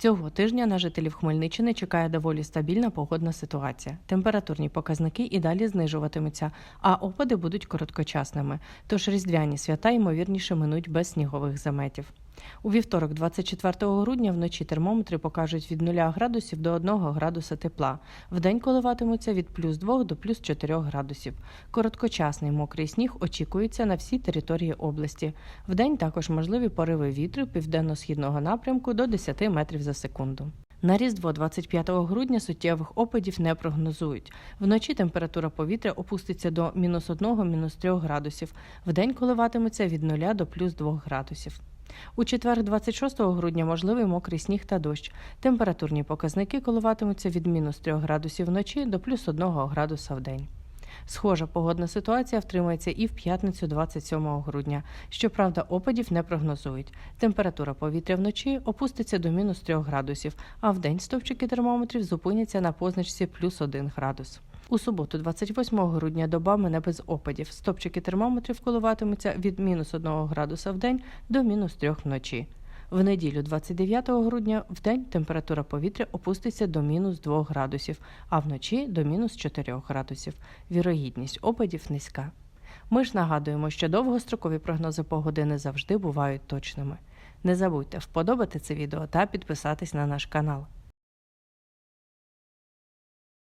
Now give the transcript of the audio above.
Цього тижня на жителів Хмельниччини чекає доволі стабільна погодна ситуація. Температурні показники і далі знижуватимуться, а опади будуть короткочасними. Тож різдвяні свята ймовірніше минуть без снігових заметів. У вівторок, 24 грудня, вночі термометри покажуть від 0 градусів до 1 градуса тепла. Вдень коливатимуться від плюс 2 до плюс 4 градусів. Короткочасний мокрий сніг очікується на всій території області. Вдень також можливі пориви вітру південно-східного напрямку до 10 метрів за секунду. На Різдво 25 грудня суттєвих опадів не прогнозують. Вночі температура повітря опуститься до мінус 1 мінус 3 градусів. Вдень коливатиметься від 0 до плюс 2 градусів. У четвер, 26 грудня, можливий мокрий сніг та дощ. Температурні показники коливатимуться від мінус 3 градусів вночі до плюс 1 градуса в день. Схожа погодна ситуація втримається і в п'ятницю 27 грудня. Щоправда, опадів не прогнозують. Температура повітря вночі опуститься до мінус 3 градусів, а в день стовпчики термометрів зупиняться на позначці плюс 1 градус. У суботу, 28 грудня, доба мене без опадів. Стопчики термометрів коливатимуться від мінус 1 градуса в день до мінус 3 вночі. В неділю, 29 грудня, в день температура повітря опуститься до мінус 2 градусів, а вночі до мінус 4 градусів. Вірогідність опадів низька. Ми ж нагадуємо, що довгострокові прогнози погоди не завжди бувають точними. Не забудьте вподобати це відео та підписатись на наш канал.